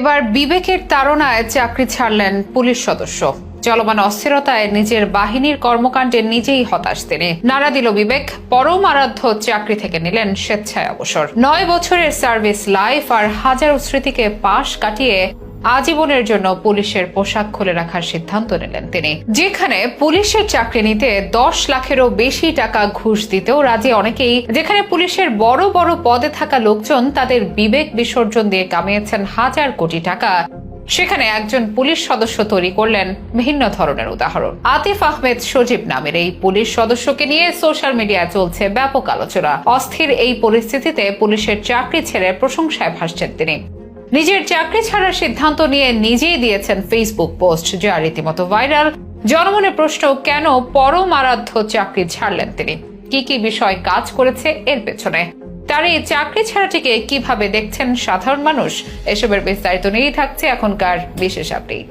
এবার বিবেকের তাড়নায় চাকরি ছাড়লেন পুলিশ সদস্য। চলমান অস্থিরতায় নিজের বাহিনীর কর্মকাণ্ডে নিজেই হতাশ তিনি। নাড়া দিল বিবেক, পরম আরাধ্য চাকরি থেকে নিলেন স্বেচ্ছায় অবসর। নয় বছরের সার্ভিস লাইফ আর হাজারো স্মৃতিকে পাশ কাটিয়ে আজীবনের জন্য পুলিশের পোশাক খুলে রাখার সিদ্ধান্ত নিলেন তিনি। যেখানে পুলিশের চাকরি নিতে দশ লাখেরও বেশি টাকা ঘুষ দিতেও রাজি অনেকেই, যেখানে পুলিশের বড় বড় পদে থাকা লোকজন তাদের বিবেক বিসর্জন দিয়ে কামিয়েছেন হাজার কোটি টাকা। সেখানে একজন পুলিশ সদস্য তৈরি করলেন ভিন্ন ধরনের উদাহরণ। আতিফ আহমেদ সজীব নামের এই পুলিশ সদস্যকে নিয়ে সোশ্যাল মিডিয়ায় চলছে ব্যাপক আলোচনা। অস্থির এই পরিস্থিতিতে পুলিশের চাকরি ছেড়ে প্রশংসায় ভাসছেন তিনি। নিজের চাকরি ছাড়ার সিদ্ধান্ত নিয়ে নিজেই দিয়েছেন ফেসবুক পোস্ট যা রীতিমতো ভাইরাল জনমনে প্রশ্ন, কেন পরম আরাধ্য চাকরি ছাড়লেন তিনি? কি কি বিষয় কাজ করেছে এর পেছনে? তার এই চাকরি ছাড়াটিকে কীভাবে দেখছেন সাধারণ মানুষ? এসবের বিস্তারিত নিয়েই থাকছে এখনকার বিশেষ আপডেট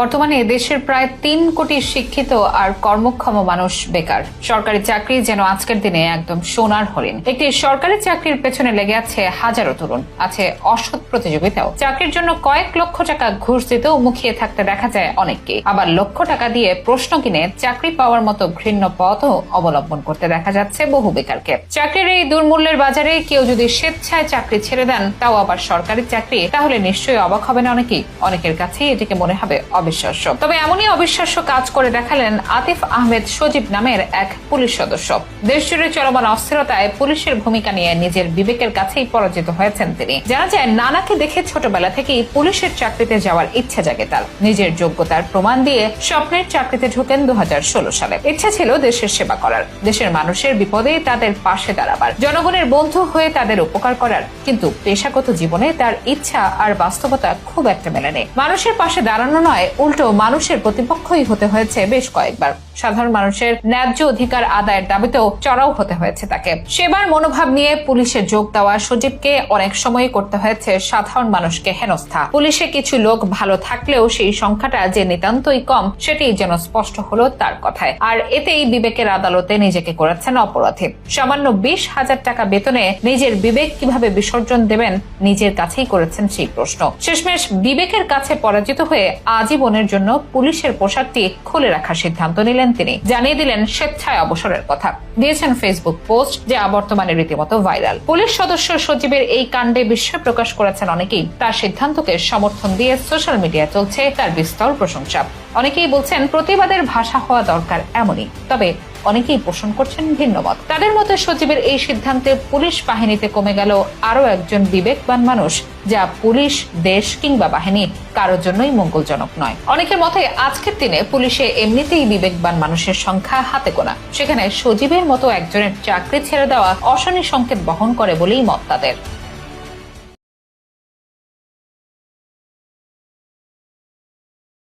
বর্তমানে দেশের প্রায় তিন কোটি শিক্ষিত আর কর্মক্ষম মানুষ বেকার। সরকারি চাকরি যেন আজকের দিনে একদম সোনার হরিণ। একটি সরকারি চাকরির পেছনে লেগে আছে হাজারো তরুণ। আছে অসৎ প্রতিযোগিতাও। চাকরির জন্য কয়েক লক্ষ টাকা ঘুষ দিতেও মুখিয়ে থাকতে দেখা যায় অনেককে আবার লক্ষ টাকা দিয়ে প্রশ্ন কিনে চাকরি পাওয়ার মতো ঘৃণ্য পথও অবলম্বন করতে দেখা যাচ্ছে বহু বেকারকে। চাকরির এই দুর্মূল্যের বাজারে কেউ যদি স্বেচ্ছায় চাকরি ছেড়ে দেন, তাও আবার সরকারি চাকরি, তাহলে নিশ্চয়ই অবাক হবে না অনেকেই। অনেকের কাছেই এটিকে মনে হবে অবিশ্বাস্য। তবে এমনই অবিশ্বাস্য কাজ করে দেখালেন আতিফ আহমেদ সজীব নামের এক পুলিশ সদস্য। দেশজুড়ে চলমান অস্থিরতায় পুলিশের ভূমিকা নিয়ে নিজের বিবেকের কাছেই পরাজিত হয়েছেন তিনি। জানা যায়, নানাকে দেখে ছোটবেলা থেকেই পুলিশের চাকরিতে যাওয়ার ইচ্ছা জাগে তার। নিজের যোগ্যতার প্রমাণ দিয়ে স্বপ্নের চাকরিতে ঢোকেন দু হাজার ষোলো সালে। ইচ্ছা ছিল দেশের সেবা করার। দেশের মানুষের বিপদে তাদের পাশে দাঁড়াবার। জনগণের বন্ধু হয়ে তাদের উপকার করার। কিন্তু পেশাগত জীবনে তার ইচ্ছা আর বাস্তবতা খুব একটা মেলেনি মানুষের পাশে দাঁড়ানো নয় উল্টো মানুষের প্রতিপক্ষই হতে হয়েছে বেশ কয়েকবার। সাধারণ মানুষের ন্যায্য অধিকার আদায়ের দাবিতেও চড়াও হতে হয়েছে তাকে। সেবার মনোভাব নিয়ে পুলিশে যোগ দেওয়া সজীবকে অনেক সময় করতে হয়েছে সাধারণ মানুষকে হেনস্থা। পুলিশে কিছু লোক ভালো থাকলেও সেই সংখ্যাটা যে নিতান্তই কম, সেটি যেন স্পষ্ট হলো তার কথায়। আর এতেই বিবেকের আদালতে নিজেকে করেছেন অপরাধী। সামান্য বিশ হাজার টাকা বেতনে নিজের বিবেক কীভাবে বিসর্জন দেবেন, নিজের কাছেই করেছেন সেই প্রশ্ন। শেষমেশ বিবেকের কাছে পরাজিত হয়ে আজীবনের জন্য পুলিশের পোশাকটি খুলে রাখার সিদ্ধান্ত নিলেন তিনি। জানিয়ে দিলেন, স্বেচ্ছায় অবসরের কথা। দিয়েছেন ফেসবুক পোস্ট যা বর্তমানে রীতিমতো ভাইরাল পুলিশ সদস্য সচিবের এই কাণ্ডে বিস্ময় প্রকাশ করেছেন অনেকেই। তার সিদ্ধান্তকে সমর্থন দিয়ে সোশ্যাল মিডিয়া চলছে, তার বিস্তর প্রশংসা। অনেকেই বলছেন, প্রতিবাদের ভাষা হওয়া দরকার এমনই। তবে অনেকেই পোষণ করছেন ভিন্ন মত। তাদের মতে সচিবের এই সিদ্ধান্তে পুলিশ বাহিনীতে কমে গেল আরও একজন বিবেকবান মানুষ, যা পুলিশ, দেশ কিংবা বাহিনী কারোর জন্যই মঙ্গলজনক নয়। অনেকের মতে আজকের দিনে পুলিশে এমনিতেই বিবেকবান মানুষের সংখ্যা হাতে গোনা। সেখানে সজীবের মতো একজনের চাকরি ছেড়ে দেওয়া অশনি সংকেত বহন করে বলেই মত তাদের।